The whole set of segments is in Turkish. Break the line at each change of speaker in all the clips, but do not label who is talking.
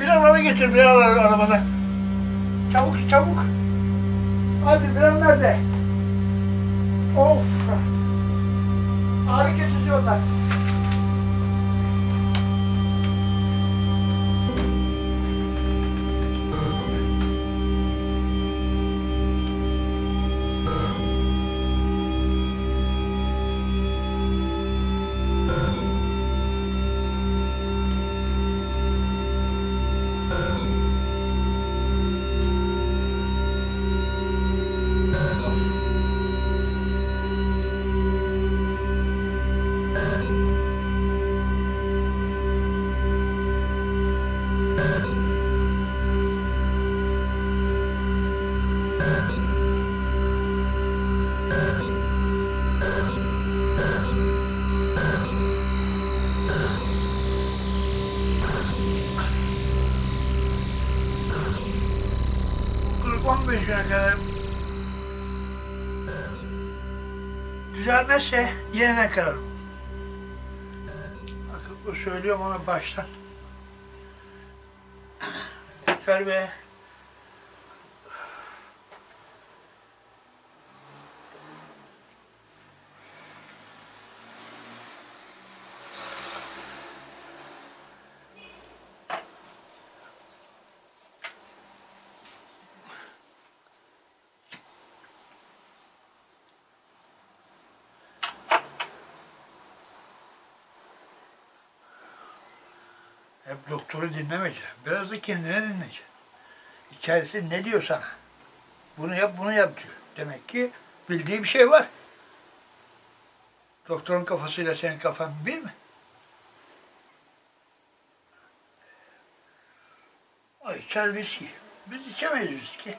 Biraları getir biraları arabadan. Çabuk çabuk. Hadi biran nerede? Of. Ağrı kesici. Kırk on beş güne kadar düzelmezse yerine kadar. Bakın bu söylüyorum ona baştan. Yeter Hep doktoru dinlemeyeceksin. Biraz da kendine dinleyeceksin. İçerisi ne diyor sana? Bunu yap, bunu yap diyor. Demek ki bildiği bir şey var. Doktorun kafasıyla senin kafan bir mi? O içer viski. Biz içemeyiz viski.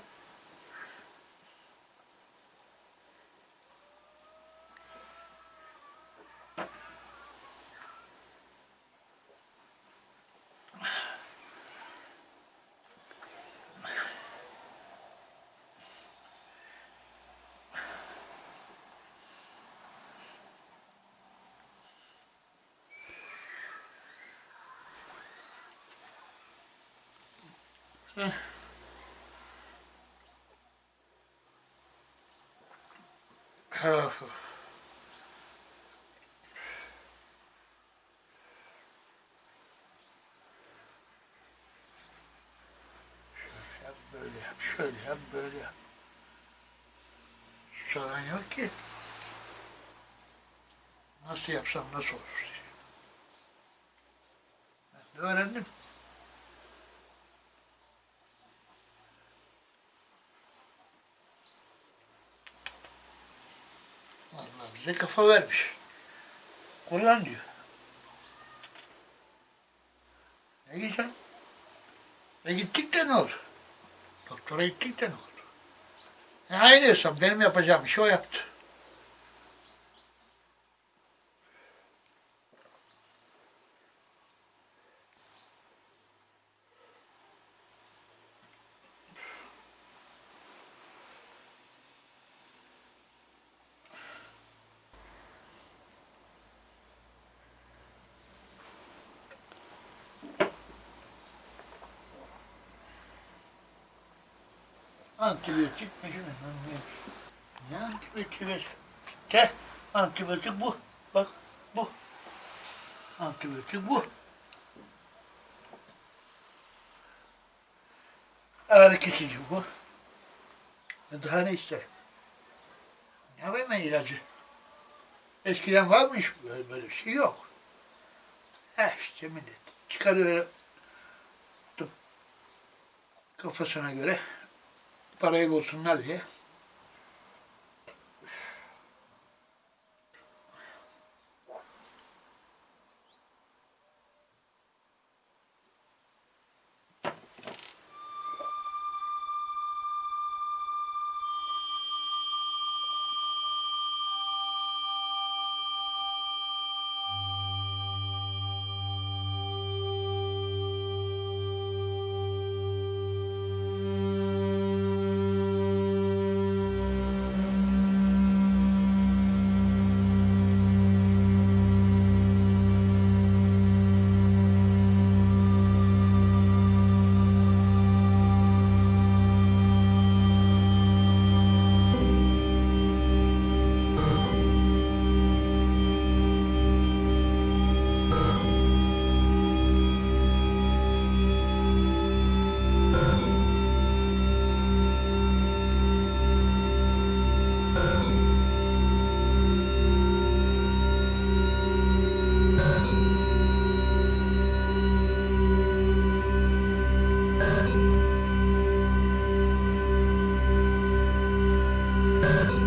Yap, böyle yap, şöyle yap, böyle yap. Soran yok ki. Nasıl yapsam nasıl olur diye. Ben de öğrendim. Allah bize kafa vermiş. Kullan diyor. Ne diyeceğim? E gittik de ne oldu? Doktora gittik de ne oldu? E aynı hesap. Benim yapacağım işi o yaptı. Antibiyotik? Ne antibiyotik? De, antibiyotik bu. Bak, bu. Antibiyotik bu. Ağrı kesici bu. Daha ne ister? Ne ben ilacı? Eskiden varmış böyle, böyle bir şey yok. Eh işte millet çıkarıyor tıp kafasına göre parayı bulsunlar diye. you